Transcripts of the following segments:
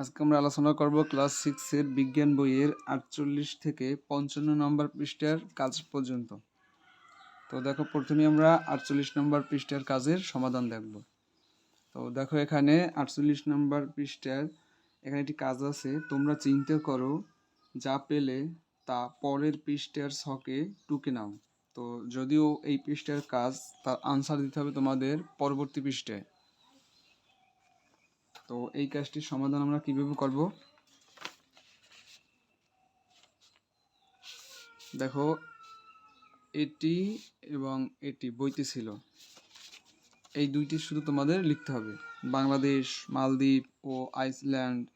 আজকে আমরা আলোচনা করব ক্লাস সিক্সের বিজ্ঞান বইয়ের আটচল্লিশ থেকে পঞ্চান্ন নম্বর পৃষ্ঠার কাজ পর্যন্ত। তো দেখো, প্রথমে আমরা আটচল্লিশ নম্বর পৃষ্ঠার কাজের সমাধান দেখব। তো দেখো, এখানে আটচল্লিশ নম্বর পৃষ্ঠার এখানে একটি কাজ আছে। তোমরা চিন্তা করো, যা পেলে তা পরের পৃষ্ঠার ছকে টুকে নাও। তো যদিও এই পৃষ্ঠার কাজ, তার আনসার দিতে হবে তোমাদের পরবর্তী পৃষ্ঠায়। তো এই কাজটির সমাধান আমরা কীভাবে করব? দেখো, এটি এবং এটি বইতে ছিল। এই দুইটি শুধু তোমাদের লিখতে হবে। বাংলাদেশ, মালদ্বীপ ও আইসল্যান্ড,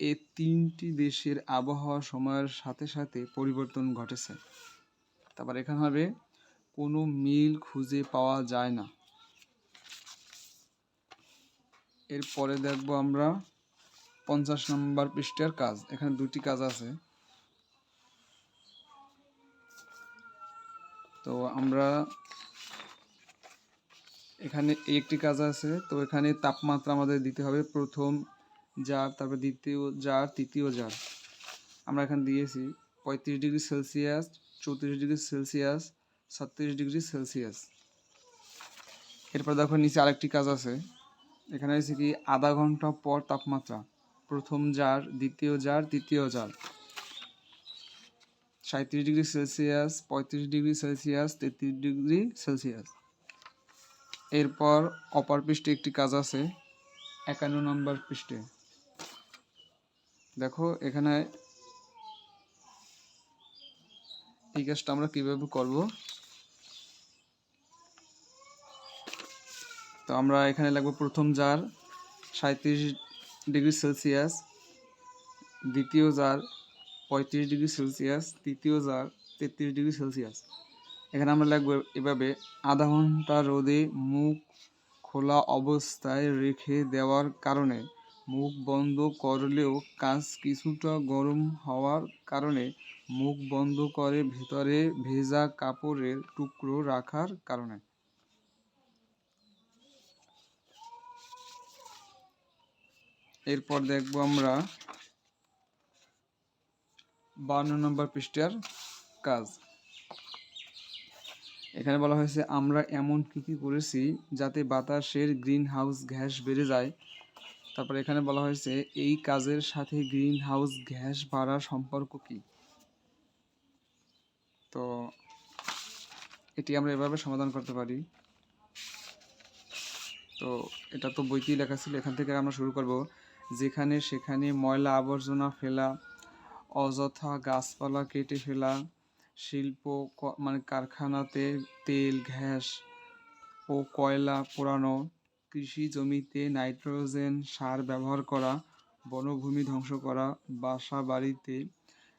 এ তিনটি দেশের আবহাওয়া সময়ের সাথে সাথে পরিবর্তন ঘটেছে। তারপর এখানে হবে, কোনো মিল খুঁজে পাওয়া যায় না। এরপরে দেখব আমরা পঞ্চাশ নম্বর পৃষ্ঠার কাজ। এখানে দুটি কাজ আছে। তো আমরা এখানে একটি কাজ আছে। তো এখানে তাপমাত্রা আমাদের দিতে হবে। প্রথম জার, তারপর দ্বিতীয় জার, তৃতীয় জার। আমরা এখানে দিয়েছি পঁয়ত্রিশ ডিগ্রি সেলসিয়াস, চৌত্রিশ ডিগ্রি সেলসিয়াস ছত্রিশ ডিগ্রি সেলসিয়াস। এরপর দেখো নিচে আরেকটি কাজ আছে। এখানে হচ্ছে কি, আধা ঘণ্টা পর তাপমাত্রা। প্রথম জার দ্বিতীয় জার তৃতীয় জার সাঁত্রিশ ডিগ্রি সেলসিয়াস, পঁয়ত্রিশ ডিগ্রি সেলসিয়াস, তেত্রিশ ডিগ্রি সেলসিয়াস। এরপর অপর পৃষ্ঠে একটি কাজ আছে, একান্ন নম্বর পৃষ্ঠে। দেখো, এখানে এই কাজটা আমরা কীভাবে করব? তো আমরা এখানে লাগবো প্রথম জার সাঁত্রিশ ডিগ্রি সেলসিয়াস, দ্বিতীয় জার, পঁয়ত্রিশ ডিগ্রি সেলসিয়াস, তৃতীয় জার, তেত্রিশ ডিগ্রি সেলসিয়াস। এখানে আমরা লাগবো এভাবে আধা ঘণ্টা রোদে মুখ খোলা অবস্থায় রেখে দেওয়ার কারণে, মুখ বন্ধ করলেও কাজ কিছুটা গরম হওয়ার কারণে, মুখ বন্ধ করে ভেতরে ভেজা কাপড়ের টুকরো রাখার কারণে। এরপর দেখব আমরা বান্ন নম্বর পৃষ্ঠার কাজ। এখানে বলা হয়েছে, আমরা এমন কী কী করেছি যাতে বাতাসের গ্রিন হাউস গ্যাস বেড়ে যায়? তারপর এখানে বলা হয়েছে, এই কাজের সাথে গ্রিন হাউস গ্যাস বাড়ার সম্পর্ক কি? তো এটি আমরা এভাবে সমাধান করতে পারি। তো এটা তো বইতেই লেখা ছিল, এখান থেকে আমরা শুরু করব। যেখানে সেখানে ময়লা আবর্জনা ফেলা, অযথা গাছপালা কেটে ফেলা, শিল্প মানে কারখানাতে তেল, গ্যাস ও কয়লা পোড়ানো, কৃষি জমিতে নাইট্রোজেন সার ব্যবহার করা, বনভূমি ধ্বংস করা, বাসা বাড়িতে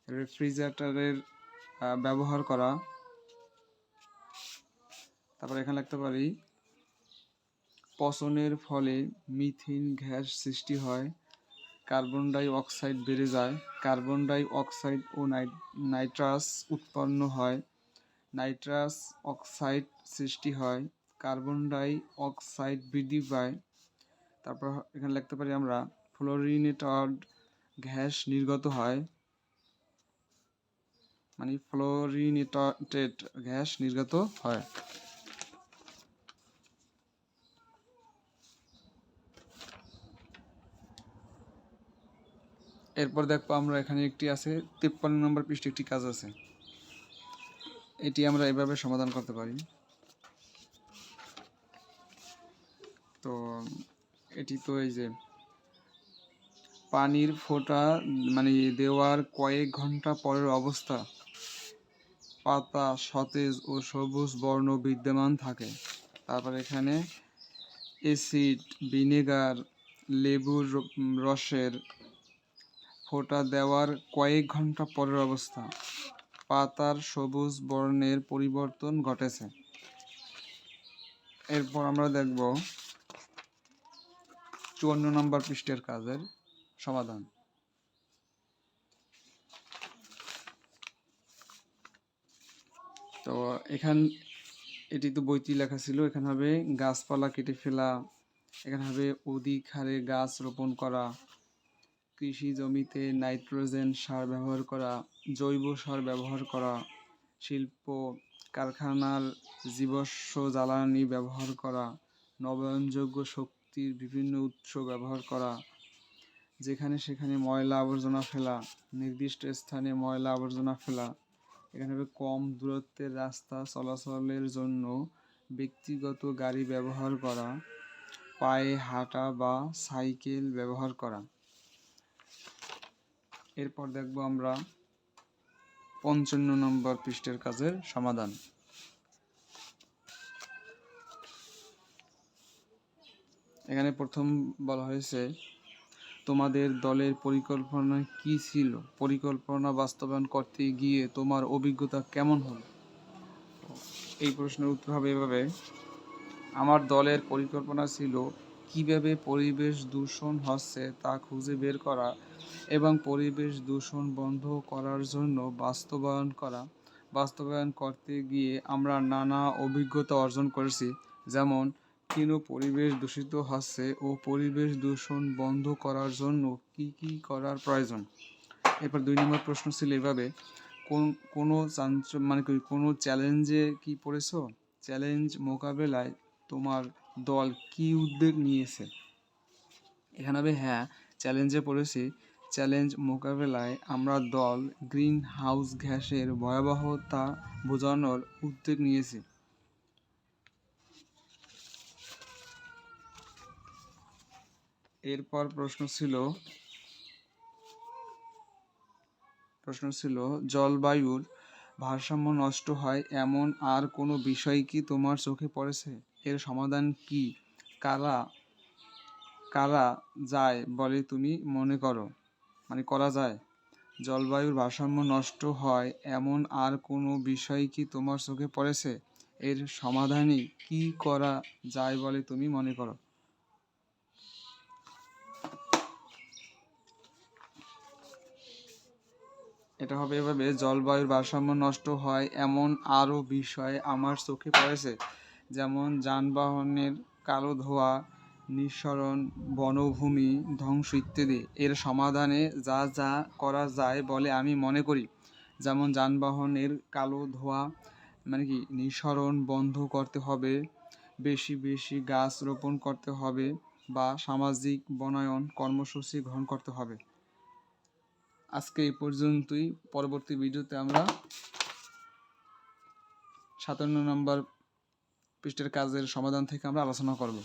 রেফ্রিজারেটরের ব্যবহার করা। তারপর এখানে লিখতে পারি পচনের ফলে মিথেন গ্যাস সৃষ্টি হয়। কার্বন ডাই অক্সাইড বেড়ে যায়। কার্বন ডাই অক্সাইড ও নাইট্রাস উৎপন্ন হয়। নাইট্রাস অক্সাইড সৃষ্টি হয়। কার্বন ডাই অক্সাইড বৃদ্ধি পায়। তারপর এখানে লিখতে পারি আমরা, ফ্লোরিনেটেড গ্যাস নির্গত হয়। মানে ফ্লোরিনেটেড গ্যাস নির্গত হয়। এরপর দেখব আমরা এখানে একটি আছে, তিপ্পান্ন নম্বর পৃষ্ঠে একটি কাজ আছে। এটি আমরা এভাবে সমাধান করতে পারি। তো এটি তো এই যে পানির ফোঁটা মানে দেওয়ার কয়েক ঘণ্টা পরের অবস্থা। পাতা সতেজ ও সবুজ বর্ণ বিদ্যমান থাকে। তারপর এখানে অ্যাসিড ভিনেগার লেবুর রসের ফোঁটা দেওয়ার কয়েক ঘণ্টা পরের অবস্থা। পাতার সবুজ বর্ণের পরিবর্তন ঘটেছে। এরপর আমরা দেখব চুয়ান্ন নম্বর পৃষ্ঠের কাজের সমাধান। তো এখান, এটি তো বইটি লেখা ছিল, এখানে হবে গাছপালা কেটে ফেলা, এখানে হবে অধিক হারে গাছ রোপণ করা কৃষি জমিতে নাইট্রোজেন সার ব্যবহার করা, জৈব সার ব্যবহার করা, শিল্প কারখানার জীবাশ্ম জ্বালানি ব্যবহার করা, নবায়নযোগ্য শক্তির বিভিন্ন উৎস ব্যবহার করা, যেখানে সেখানে ময়লা আবর্জনা ফেলা, নির্দিষ্ট স্থানে ময়লা আবর্জনা ফেলা। এখানে কম দূরত্বের রাস্তা চলাচলের জন্য ব্যক্তিগত গাড়ি ব্যবহার করা, পায়ে হাঁটা বা সাইকেল ব্যবহার করা। এরপর দেখব আমরা পঞ্চান্ন নম্বর পৃষ্ঠের কাজের সমাধান। এখানে প্রথম বলা হয়েছে, তোমাদের দলের পরিকল্পনা কি ছিল? পরিকল্পনা বাস্তবায়ন করতে গিয়ে তোমার অভিজ্ঞতা কেমন হলো? এই প্রশ্নের উত্তর হবে এভাবে, আমার দলের পরিকল্পনা ছিল কীভাবে পরিবেশ দূষণ হচ্ছে তা খুঁজে বের করা এবং পরিবেশ দূষণ বন্ধ করার জন্য বাস্তবায়ন করা, বাস্তবায়ন করতে গিয়ে আমরা নানা অভিজ্ঞতা অর্জন করেছি। যেমন, কেন পরিবেশ দূষিত হচ্ছে ও পরিবেশ দূষণ বন্ধ করার জন্য কি কি করার প্রয়োজন? এরপর দুই নম্বর প্রশ্ন ছিল এভাবে, কোন, কোনো চাঞ্চ মানে কোনো চ্যালেঞ্জে কি পড়েছো? চ্যালেঞ্জ মোকাবেলায় তোমার দল কি উদ্যোগ নিয়েছে? এখানে হবে হ্যাঁ চ্যালেঞ্জে পড়েছি। চ্যালেঞ্জ মোকাবেলায় আমরা দল গ্রিন হাউস গ্যাসের ভয়াবহতা বোঝানোর উদ্যোগ নিয়েছি। এরপর প্রশ্ন ছিল প্রশ্ন ছিল, জলবায়ুর ভারসাম্য নষ্ট হয় এমন আর কোনো বিষয় কি তোমার চোখে পড়েছে? এর সমাধান কি? কারা কারা যায় বলে তুমি মনে করো? মানে করা যায়। জলবায়ুর ভারসাম্য নষ্ট হয় এমন আর কোনো বিষয় কি তোমার চোখে পড়েছে? এর সমাধানে কি করা যায় বলে তুমি মনে করো? এটা হবে এভাবে, জলবায়ুর ভারসাম্য নষ্ট হয় এমন আরও বিষয় আমার চোখে পড়েছে। যেমন যানবাহনের কালো ধোঁয়া, নিঃসরণ, বনভূমি ধ্বংস ইত্যাদি। এর সমাধানে যা যা করা যায় বলে আমি মনে করি। যেমন যানবাহনের কালো ধোঁয়া মানে কি, নিঃসরণ বন্ধ করতে হবে, বেশি বেশি গাছ রোপণ করতে হবে বা সামাজিক বনায়ন কর্মসূচি গ্রহণ করতে হবে। আজকে এই পর্যন্তই। পরবর্তী ভিডিওতে আমরা সাতান্ন নম্বর পৃষ্ঠের কাজের সমাধান থেকে আমরা আলোচনা করব।